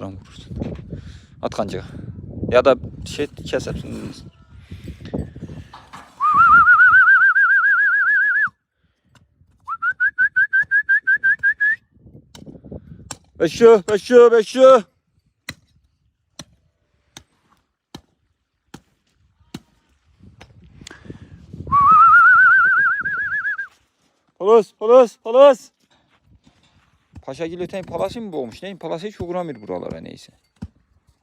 ayaklarına vurursun. At kancağa. Ya da şey kesersin. Beşi, beşi, beşi. Polis, polis, polis. Paşa öteyin palası mı boğmuş? Neyin palası hiç uğramıyor buralara neyse.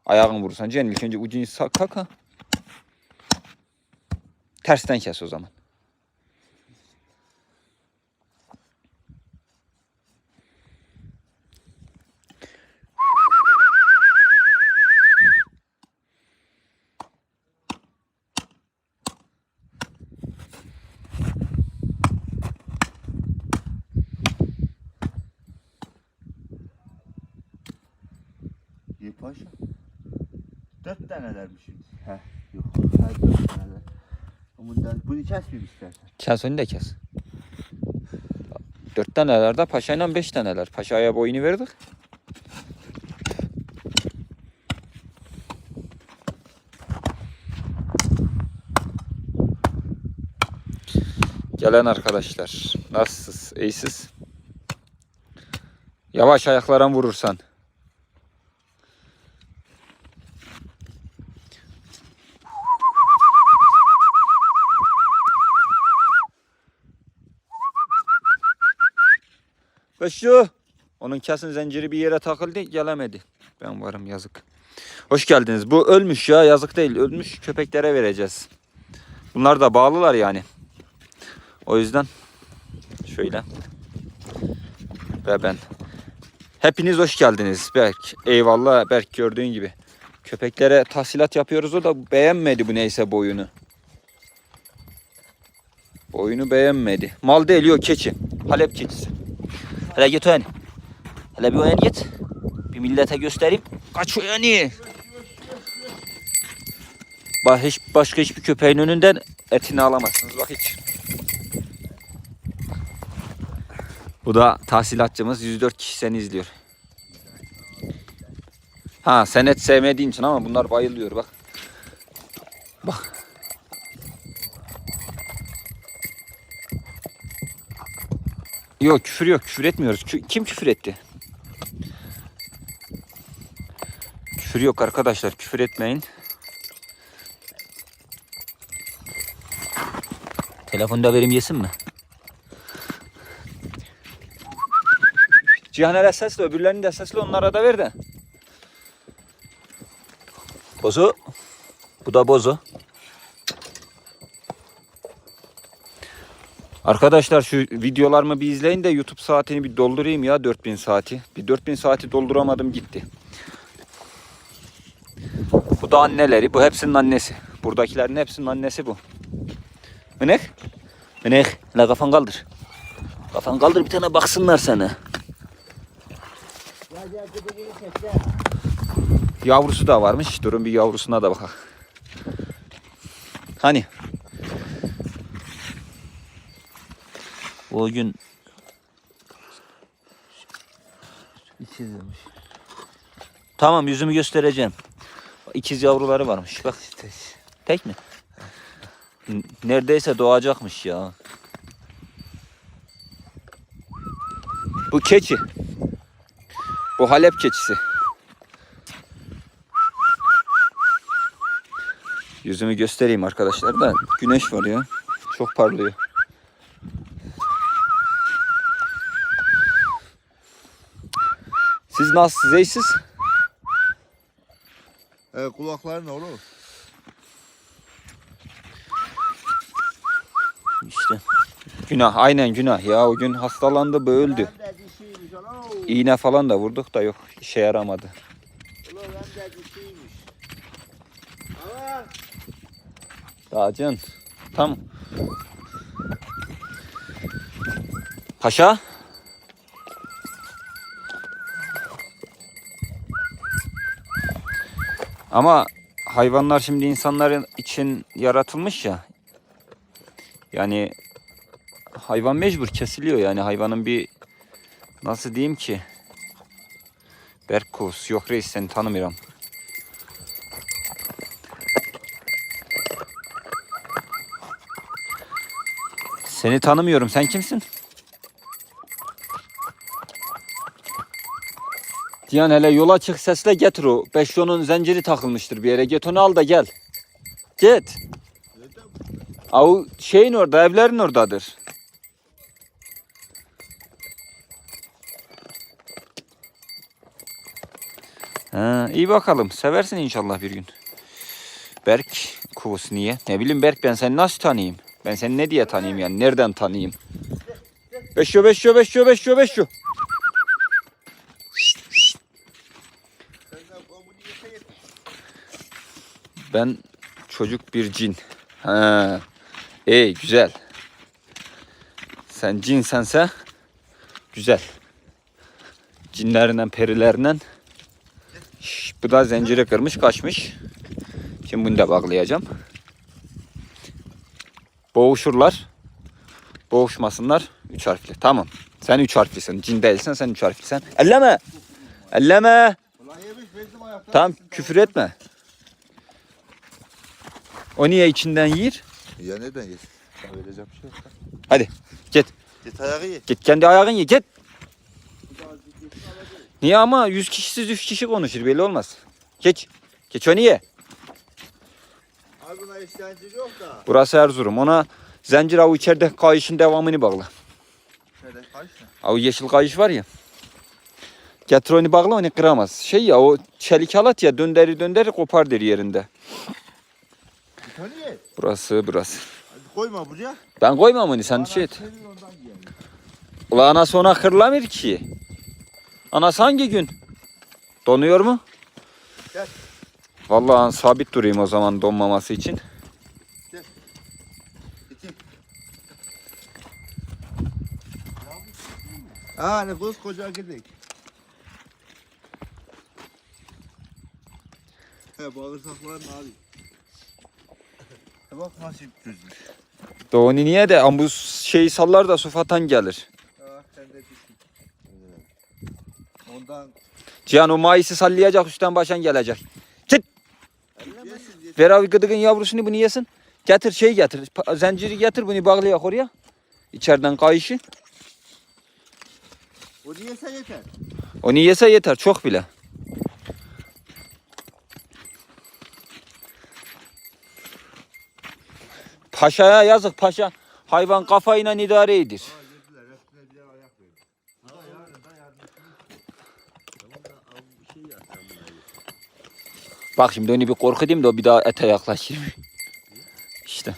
Ayağını vurursan Cen ilk önce ucunu sak kaka. Tersten kes o zaman. İyi paşa. Dört tanelermiş şimdi. He. Yok. Hayır dört taneler. Bundan, bunu kesmeyeyim istersen. Kes onu da kes. Dört taneler de paşayla beş taneler. Paşaya boyunu verdik. Gelen arkadaşlar. Nasılsınız? İyisiz? Yavaş ayaklara vurursan. Ve şu. Onun kesin zinciri bir yere takıldı gelemedi. Ben varım yazık. Hoş geldiniz. Bu ölmüş ya yazık değil. Ölmüş köpeklere vereceğiz. Bunlar da bağlılar yani. O yüzden şöyle. Ve ben. Hepiniz hoş geldiniz Berk. Eyvallah Berk gördüğün gibi. Köpeklere tahsilat yapıyoruz o da beğenmedi bu neyse boyunu. Boyunu beğenmedi. Mal değil yok keçi. Halep keçisi. Hele git o yani. Hele bir o yani git. Bir millete göstereyim. Kaç o yani. Bak hiç başka hiçbir köpeğin önünden etini alamazsınız bak hiç. Bu da tahsilatçımız 104 kişi seni izliyor. Ha sen et sevmediğin için ama bunlar bayılıyor. Bak. Yok küfür yok küfür etmiyoruz. Kim küfür etti? Küfür yok arkadaşlar küfür etmeyin. Telefonda verim yesin mi? Cihaner'e sesle öbürlerini de sesle onlara da ver de. Bozu. Bu da bozu. Arkadaşlar şu videolarımı bir izleyin de YouTube saatini bir doldurayım ya 4000 saati. Bir 4000 saati dolduramadım gitti. Bu da anneleri. Bu hepsinin annesi. Buradakilerin hepsinin annesi bu. Mınek? Mınek. La kafan kaldır. Kafan kaldır bir tane baksınlar sana. Yavrusu da varmış. Durun bir yavrusuna da bakalım. Hani? O gün İçizilmiş. tamam yüzümü göstereceğim. İkiz yavruları varmış. Bak tek mi? Neredeyse doğacakmış ya. Bu keçi. Bu Halep keçisi. Yüzümü göstereyim arkadaşlar da güneş var ya. Çok parlıyor. Siz nasılsınız? İyisiniz? E, kulakları ne olur? İşte. Günah aynen günah ya o gün hastalandı dişiymiş oğlum. İğne falan da vurduk da yok işe yaramadı. Ama Dağcın. Tam. Paşa. Ama hayvanlar şimdi insanların için yaratılmış ya. Yani hayvan mecbur kesiliyor yani hayvanın bir nasıl diyeyim ki Berkus. Yok reis seni tanımıyorum. Seni tanımıyorum. Sen kimsin? Diyan hele yola çık sesle getir o. Beşyonun zinciri takılmıştır bir yere. Get onu al da gel. Git. Av şeyin orada, evlerin oradadır. Ha, iyi bakalım. Seversin inşallah bir gün. Berk kuğusu niye? Ne bileyim Berk ben seni nasıl tanıyayım? Ben seni ne diye tanıyayım yani? Nereden tanıyayım? Beşyo beşyo beşyo beşyo beşyo. Ben çocuk bir cin. Ha. İyi güzel. Sen cinsense güzel. Cinlerinden perilerinden. Şş, bu da zinciri kırmış kaçmış. Şimdi bunu da bağlayacağım. Boğuşurlar. Boğuşmasınlar. Üç harfli. Tamam. Sen üç harflisin. Cin değilsen sen üç harflisin. Elleme. Elleme. Tamam küfür etme. O niye içinden yiyir? Ya neden yesin? Vereceğim bir şey yok. Hadi git. Git ayağı ye. Git kendi ayağın ye git. Niye ama 100 kişisiz 3 kişi konuşur belli olmaz. Geç. Geç onu ye. Abi buna işkence yok da. Burası Erzurum. Ona zincir avı içeride kayışın devamını bağla. Şöyle kaç ne? Avı yeşil kayış var ya. Getir onu bağla onu kıramaz. Şey ya o çelik halat ya dönderi dönderi kopar der yerinde. Burası burası. Hadi koyma buraya. Ben koymam onu sen şey et. Senin ondan yiyelim. Ula anası ona kırılamır ki. Anası hangi gün? Donuyor mu? Gel. Vallahi sabit durayım o zaman donmaması için. Gideyim. Aa ne koskoca gidik. He bağırsaklar mavi. Bak nasıl düzmüş. Doğunu niye de ama bu şeyi sallar da sufatan gelir. Aa sen de düşün. Ondan Cihan o maisi sallayacak üstten başan gelecek. yesin yesin. Ver abi gıdıgın yavrusunu bunu yesin. Getir şey getir. pa- Zinciri getir bunu bağlayak oraya. İçeriden kayışı. O yese yeter. Onu yese yeter çok bile. Paşaya yazık paşa. Hayvan kafayla idare edir. Bak şimdi onu bir korkutayım da o bir daha ete yaklaşır. İşte.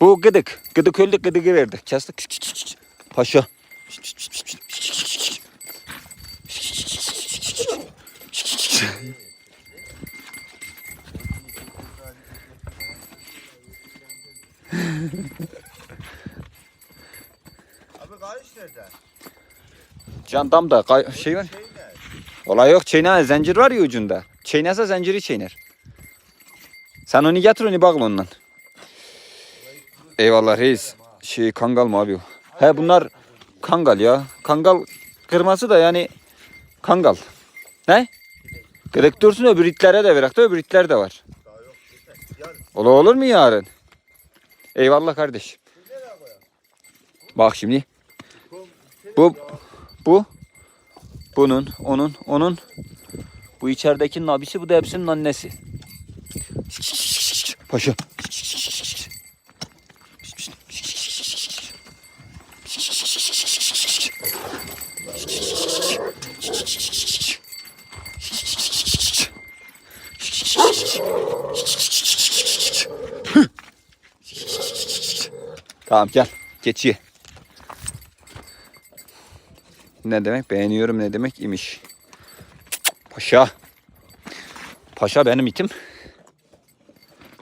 Bu gıdık. Gıdık öldük gıdığı verdik. Kestik. Paşa. Abi kayış nerede? Can da kay- şey var. Olay yok çeyne zincir var ya ucunda. Çeynese zinciri çeyner. Sen onu getir onu bağla ondan. Eyvallah reis. Şey kangal mı abi o? He bunlar kangal ya. Kangal kırması da yani kangal. Ne? Kırık dursun öbür itlere de verak da öbür itler de var. Ola olur mu yarın? Eyvallah kardeş. Bak şimdi. Bu bu bunun, onun, onun bu içerideki nabisi bu da hepsinin annesi. Paşa. Tamam gel. Geç ye. Ne demek? Beğeniyorum ne demek imiş. Paşa. Paşa benim itim.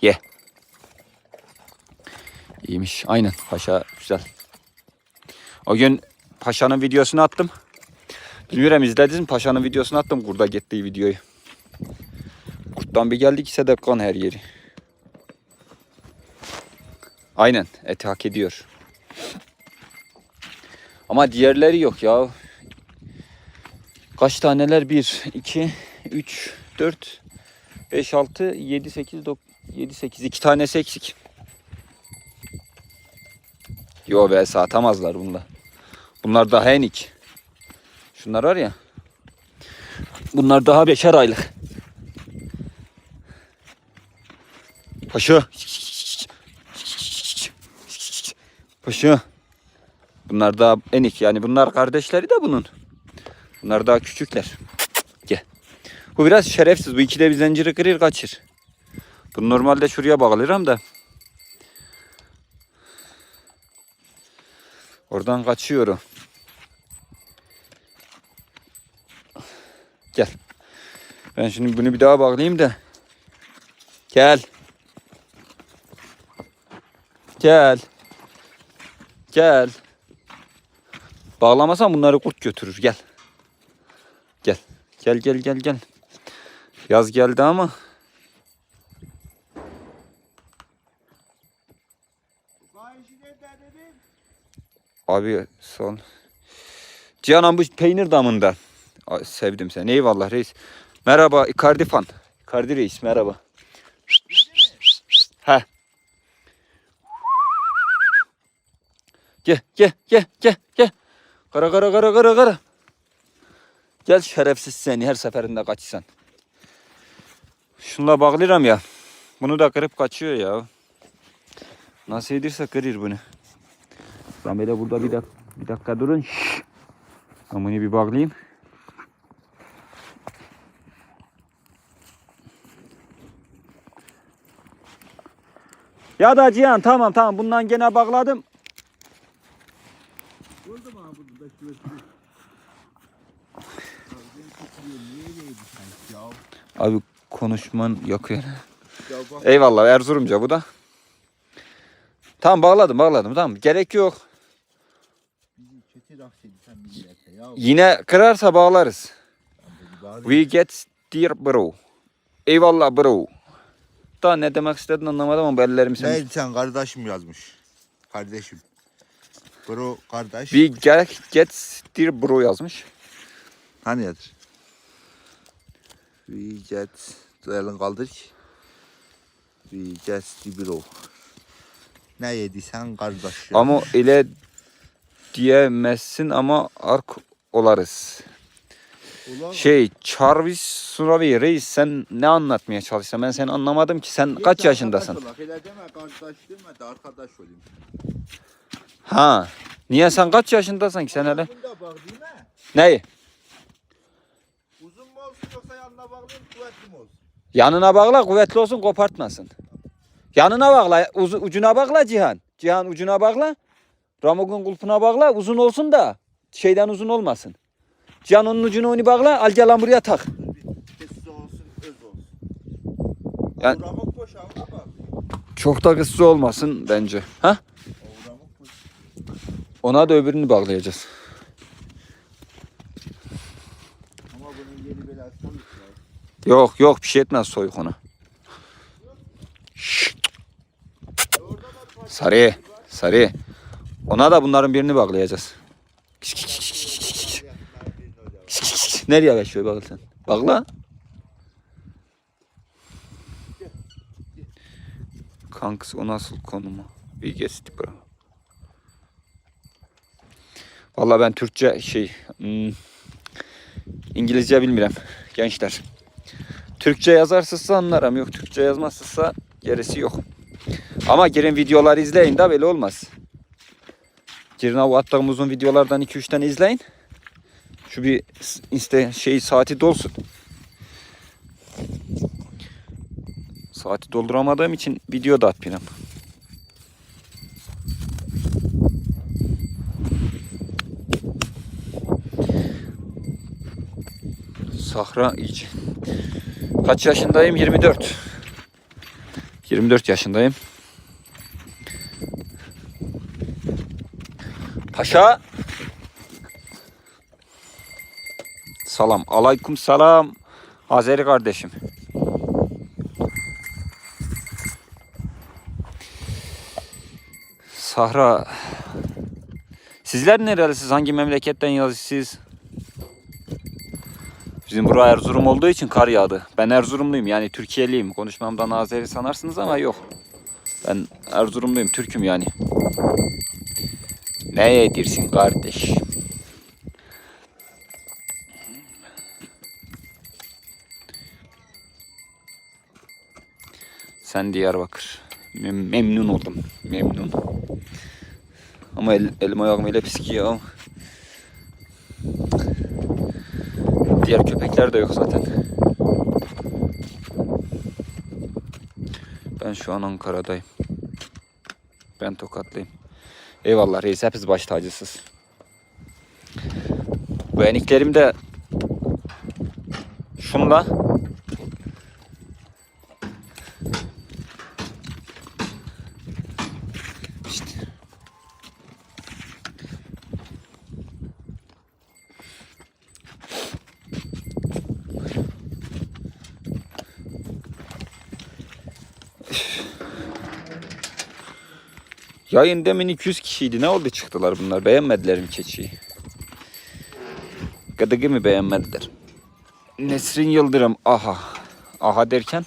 Ye. İyiymiş. Aynen. Paşa güzel. O gün Paşa'nın videosunu attım. Bilmiyorum izlediniz mi? Paşa'nın videosunu attım. Kurda gittiği videoyu. Kurttan bir geldik ise kan her yeri. Aynen. Eti hak ediyor. Ama diğerleri yok ya. Kaç taneler? 1, 2, 3, 4, 5, 6, 7, 8, 9, 7, 8. 2 tanesi eksik. Yo be satamazlar bunda. Bunlar daha enik. Şunlar var ya. Bunlar daha beşer aylık. Paşa. Paşa. Bunlar daha enik yani bunlar kardeşleri de bunun. Bunlar daha küçükler. Gel. Bu biraz şerefsiz. Bu ikide bir zinciri kırır kaçır. Bu normalde şuraya bağlarım da. Oradan kaçıyor o. Gel. Ben şimdi bunu bir daha bağlayayım da. Gel. Gel. Gel. Bağlamasan bunları kurt götürür. Gel. Gel. Gel gel gel. Yaz geldi ama abi son. Cihanan bu peynir damında. Ay, sevdim seni. Eyvallah reis. Merhaba Icardi fan. Icardi reis merhaba. He. Gel gel gel gel gel. Kara kara kara kara kara. Gel şerefsiz seni her seferinde kaçsan. Şunla bağlayacağım ya. Bunu da kırıp kaçıyor ya. Nasıl edirse kırır bunu. Ben böyle burada bir, dak bir dakika durun. Şşş. Ben bunu bir bağlayayım. Ya da Cihan tamam tamam bundan gene bağladım. Oldu mu abi burada şurası? Ya, Abi konuşman yakıyor. ya bak Eyvallah Erzurumca bu da. Tamam bağladım bağladım tamam gerek yok. Yine kırarsa bağlarız. We get dear bro. Eyvallah bro. Daha ne demek istediğini anlamadım ama bellerim seni. Değil sen kardeşim yazmış. Kardeşim. Bro kardeş. We get, get dear bro yazmış. Hani yadır? We get. Elini kaldır ki. We get the bro. Ne yediysen kardeş. ya. Ama ile diyemezsin ama ark olarız. Ulan, Şey Charvis Suravi reis sen ne anlatmaya çalıştın? Ben seni anlamadım ki sen hiç kaç yaşındasın? arkadaş olak, Öyle deme kardeş deme de arkadaş olayım. Ha. Niye sen kaç yaşındasın ki sen hele? Bak? Neyi? Uzun mu olsun yoksa yanına bağlayayım kuvvetli mi olsun? Yanına bağla kuvvetli olsun kopartmasın. Yanına bağla uz- ucuna bağla Cihan. Cihan ucuna bağla. Ramok'un kulpuna bağla uzun olsun da şeyden uzun olmasın. Cihan onun ucunu onu bağla al gel buraya tak. Yani-. Çok da kısa olmasın bence. Ha? Ona da öbürünü bağlayacağız. Ama bunun yeni belası olur ya. Yok yok bir şey etmez. Şşt. Sarı. Sarı. Ona da bunların birini bağlayacağız. Nereye kaçıyor bağlı sen? Bağla. Kanks o nasıl konumu? Bir geçti bro. Vallahi ben Türkçe şey hmm, İngilizce bilmiyorum gençler. Türkçe yazarsızsa anlarım. Yok Türkçe yazmazsızsa gerisi yok. Ama girin videoları izleyin de böyle olmaz. Girin o attığım videolardan 2-3 tane izleyin. Şu bir insta şey saati dolsun. Saati dolduramadığım için video da atmıyorum. Sahra iyice. Kaç yaşındayım? 24. 24 yaşındayım. Paşa. Salam. Aleyküm selam. Azeri kardeşim. Sahra. Sizler nerelisiniz? Hangi memleketten yazısınız? Bizim bura Erzurum olduğu için kar yağdı. Ben Erzurumluyum yani Türkiye'liyim. Konuşmamdan Azeri sanarsınız ama yok. Ben Erzurumluyum, Türk'üm yani. Ne yedirsin kardeş? Sen Diyarbakır. Mem- memnun oldum. Memnun. Ama el, elim ayağım öyle pis ki ya. Diğer köpekler de yok zaten. Ben şu an Ankara'dayım. Ben Tokatlıyım. Eyvallah reis hepsi baş tacısız. Bu eniklerim de şunla Yayın demin 200 kişiydi. Ne oldu çıktılar bunlar? Beğenmediler mi keçiyi? Gıdıgı mı beğenmediler? Nesrin Yıldırım. Aha. Aha derken?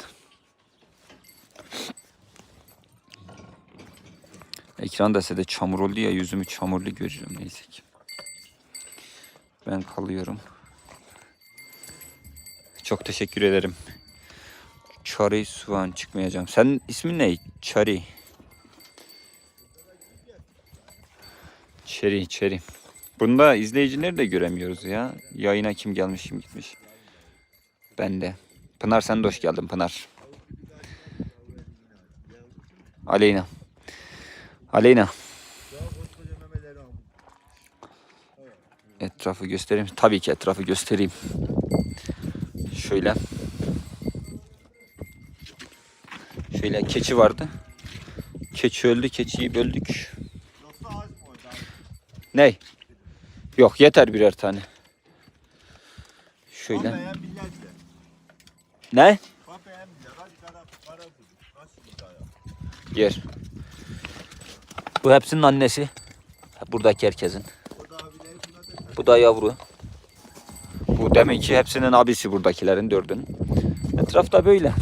Ekranda size de çamur oldu ya yüzümü çamurlu görüyorum neyse ki. Ben kalıyorum. Çok teşekkür ederim. Çari Suvan çıkmayacağım. Sen ismin ne? Çari. Çeri, çeri. Bunda izleyicileri de göremiyoruz ya. Yayına kim gelmiş, kim gitmiş. Ben de. Pınar sen de hoş geldin Pınar. Aleyna. Aleyna. Etrafı göstereyim. Tabii ki etrafı göstereyim. Şöyle. Şöyle keçi vardı. Keçi öldü. Keçiyi böldük. Ney? Yok yeter birer tane. Şöyle. Ne? Yer. Bu hepsinin annesi. Buradaki herkesin. Bu da yavru. Bu demek ki hepsinin abisi buradakilerin dördünün. Etrafta böyle.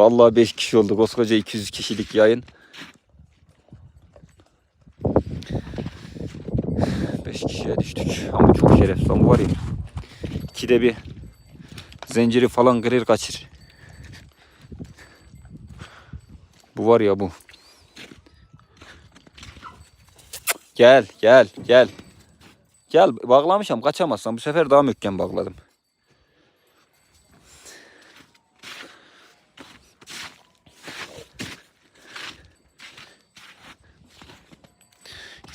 Vallahi 5 kişi oldu. Koskoca 200 kişilik yayın. 5 kişiye düştük. Ama çok şerefsiz. Ama var ya. İkide bir zinciri falan kırır kaçır. Bu var ya bu. Gel gel gel. Gel bağlamışım kaçamazsan bu sefer daha möhkem bağladım.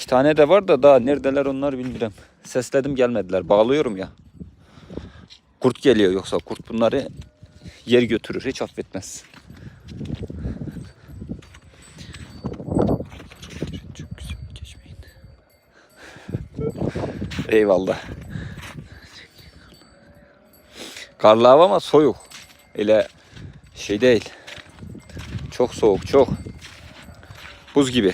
İki tane de var da daha neredeler onlar bilmiyorum. Sesledim gelmediler. Bağlıyorum ya. Kurt geliyor yoksa kurt bunları yer götürür. Hiç affetmez. Eyvallah. Karlı hava ama soğuk. Öyle şey değil. Çok soğuk, çok. Buz gibi.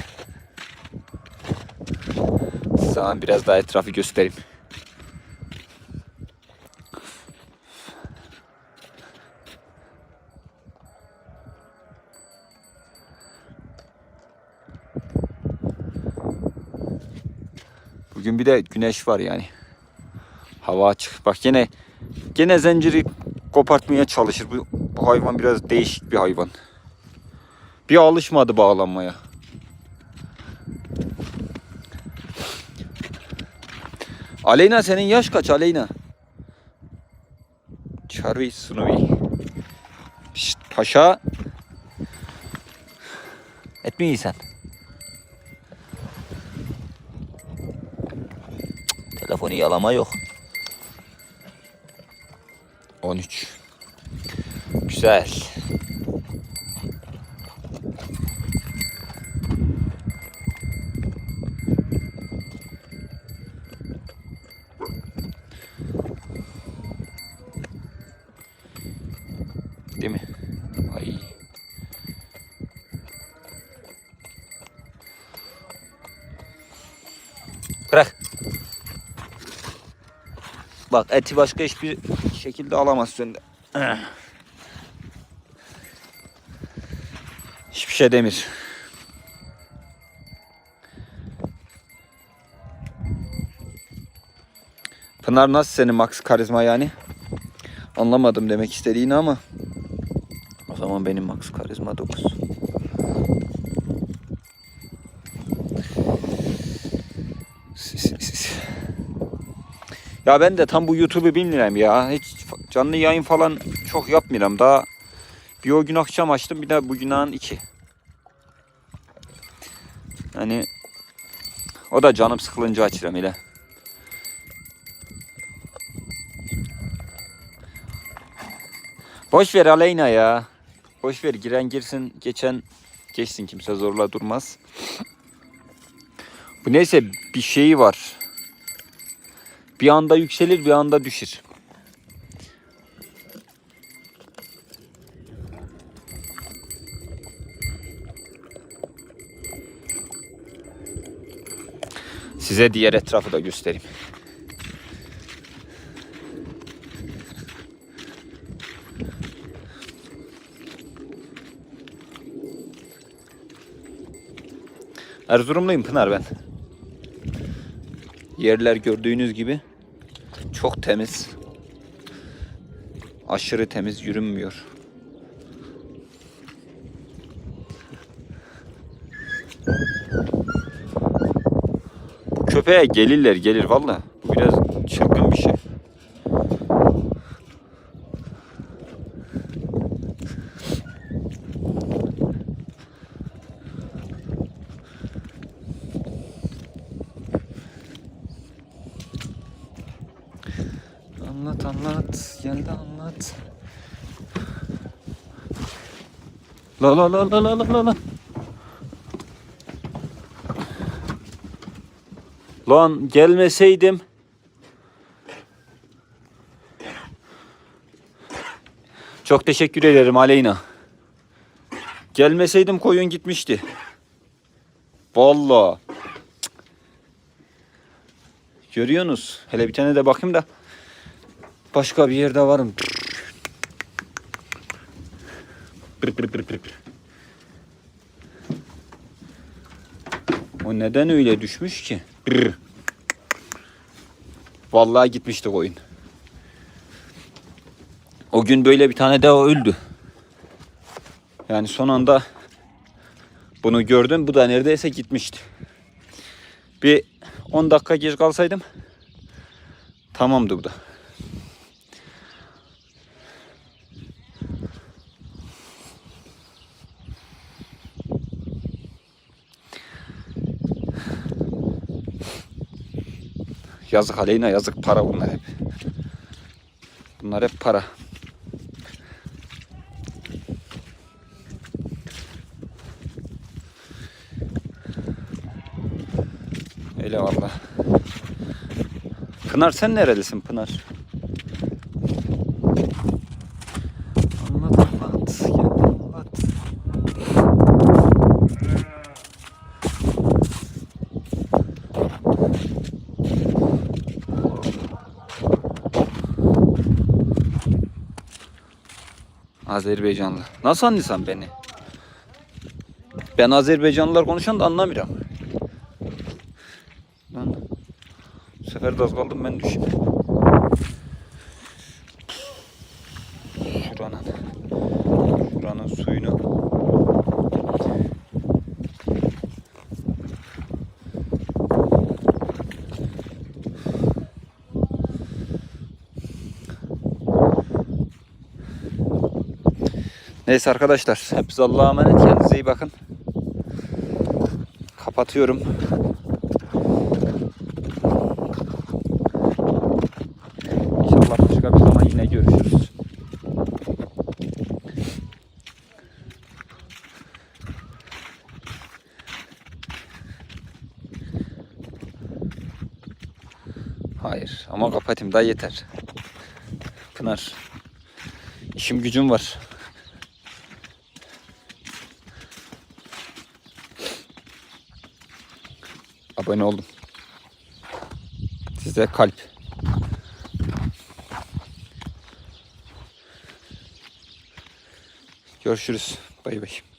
Sana biraz daha etrafı göstereyim. Bugün bir de güneş var yani. Hava açık. Bak yine gene zinciri kopartmaya çalışır. Bu, bu hayvan biraz değişik bir hayvan. Bir alışmadı bağlanmaya. Aleyna senin yaş kaç Aleyna? Charlie Snowy. Şşt, paşa. Et mi? Cık, Telefonu yalama yok. 13. Güzel. Değil mi? Ay. Bırak. Bak eti başka hiçbir şekilde alamazsın. Hiçbir şey demir. Pınar nasıl senin Max karizma yani? Anlamadım demek istediğini ama o zaman benim Max karizma 9. Ya ben de tam bu YouTube'u bilmiyorum ya. Hiç canlı yayın falan çok yapmıyorum. Daha bir o gün akşam açtım bir de bugünün iki. Hani o da canım sıkılınca açıyorum ile. Boş ver Aleyna ya. Boş ver giren girsin geçen geçsin kimse zorla durmaz. Bu neyse bir şeyi var. Bir anda yükselir bir anda düşür. Size diğer etrafı da göstereyim. Erzurumluyum Pınar ben. Yerler gördüğünüz gibi çok temiz. Aşırı temiz yürünmüyor. Bu köpeğe gelirler gelir valla. Bu biraz çılgın bir şey. Anlat anlat. Gel de anlat. La la la la la la la la. Lan gelmeseydim. Çok teşekkür ederim Aleyna. Gelmeseydim koyun gitmişti. Vallahi. Görüyorsunuz. Hele bir tane de bakayım da. Başka bir yerde varım. O neden öyle düşmüş ki? Vallahi gitmişti koyun. O gün böyle bir tane daha öldü. Yani son anda bunu gördüm. Bu da neredeyse gitmişti. Bir 10 dakika geç kalsaydım tamamdı bu da. Yazık Aleyna yazık para bunlar hep. Bunlar hep para. Öyle valla. Pınar sen nerelisin Pınar? Anlat anlat. Gel anlat. Azerbaycanlı. Nasıl anlıyorsun beni? Ben Azerbaycanlılar konuşan da anlamıyorum. Lan. Bu sefer de az kaldım ben düşeyim. Neyse arkadaşlar hepiniz Allah'a emanet kendinize iyi bakın. Kapatıyorum. İnşallah başka bir zaman yine görüşürüz. Hayır ama kapatayım daha yeter. Pınar. İşim gücüm var. Abone oldum. Size kalp. Görüşürüz. Bay bay.